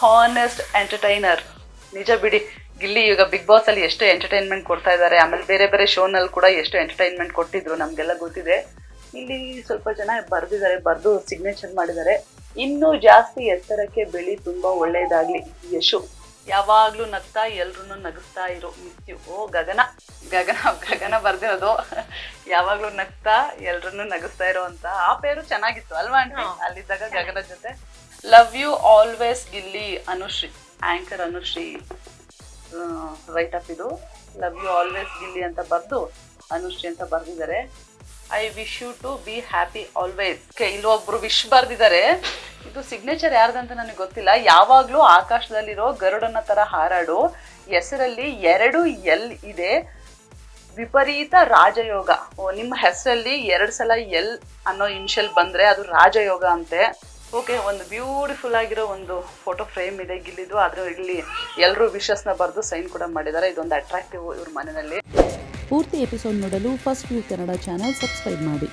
Honest entertainer ನಿಜ ಬಿಡಿ. ಗಿಲ್ಲಿ ಈಗ ಬಿಗ್ ಬಾಸ್ ಅಲ್ಲಿ ಎಷ್ಟು ಎಂಟರ್ಟೈನ್ಮೆಂಟ್ ಕೊಡ್ತಾ ಇದ್ದಾರೆ ಆಮೇಲೆ ಬೇರೆ ಬೇರೆ ಶೋನಲ್ಲಿ ಕೂಡ ಎಷ್ಟು ಎಂಟರ್ಟೈನ್ಮೆಂಟ್ ಕೊಟ್ಟಿದ್ರು ನಮಗೆಲ್ಲ ಗೊತ್ತಿದೆ. ಇಲ್ಲಿ ಸ್ವಲ್ಪ ಜನ ಬರ್ದಿದ್ದಾರೆ ಬರ್ದು ಸಿಗ್ನೇಚರ್ ಮಾಡಿದ್ದಾರೆ. ಇನ್ನೂ ಜಾಸ್ತಿ ಎತ್ತರಕ್ಕೆ ಬೆಳಿ ತುಂಬಾ ಒಳ್ಳೇದಾಗ್ಲಿ. ಯಶು ಯಾವಾಗ್ಲೂ ನಗ್ತಾ ಎಲ್ರು ನಗಿಸ್ತಾ ಇರೋ. ಮಿಸ್ಯು ಓ ಗಗನ. ಗಗನ ಗಗನ ಬರ್ದಿರೋದು. ಯಾವಾಗ್ಲೂ ನಗ್ತಾ ಎಲ್ರನ್ನೂ ನಗಿಸ್ತಾ ಇರೋ ಅಂತ. ಆ ಪೇರು ಚೆನ್ನಾಗಿತ್ತು ಅಲ್ವಾ ಅಂಟಿ ಅಲ್ಲಿದ್ದಾಗ ಗಗನ ಜೊತೆ. Love you always Gilli Anushree anchor Anushree write up ಇದು. ಲವ್ ಯು ಆಲ್ವೇಸ್ ಗಿಲ್ಲಿ ಅಂತ ಬರೆದು ಅನುಶ್ರೀ ಅಂತ ಬರೆದಿದ್ದಾರೆ. I wish you to be happy always ಇಲ್ಲೊಬ್ರು ವಿಶ್ ಬರೆದಿದ್ದಾರೆ. ಇದು ಸಿಗ್ನೇಚರ್ ಯಾರ್ದಂತ ನನಗೆ ಗೊತ್ತಿಲ್ಲ. ಯಾವಾಗಲೂ ಆಕಾಶದಲ್ಲಿರೋ ಗರುಡನ ತರ ಹಾರಾಡು. ಹೆಸರಲ್ಲಿ ಎರಡು ಎಲ್ ಇದೆ. ವಿಪರೀತ ರಾಜಯೋಗ. ನಿಮ್ಮ ಹೆಸರಲ್ಲಿ ಎರಡು ಸಲ ಎಲ್ ಅನ್ನೋ ಇನ್ಷಿಯಲ್ ಬಂದ್ರೆ ಅದು ರಾಜಯೋಗ ಅಂತೆ. ಓಕೆ ಒಂದು ಬ್ಯೂಟಿಫುಲ್ ಆಗಿರೋ ಒಂದು ಫೋಟೋ ಫ್ರೇಮ್ ಇದೆ, ಗಿಲ್ಲಿದು. ಆದ್ರೆ ಇಲ್ಲಿ ಎಲ್ಲರೂ ವಿಶಸ್ನ ಬರೆದು ಸೈನ್ ಕೂಡ ಮಾಡಿದ್ದಾರೆ. ಇದೊಂದು ಅಟ್ರಾಕ್ಟಿವ್ ಇವ್ರ ಮನೆಯಲ್ಲಿ. ಪೂರ್ತಿ ಎಪಿಸೋಡ್ ನೋಡಲು first view Kannada channel subscribe ಮಾಡಿ.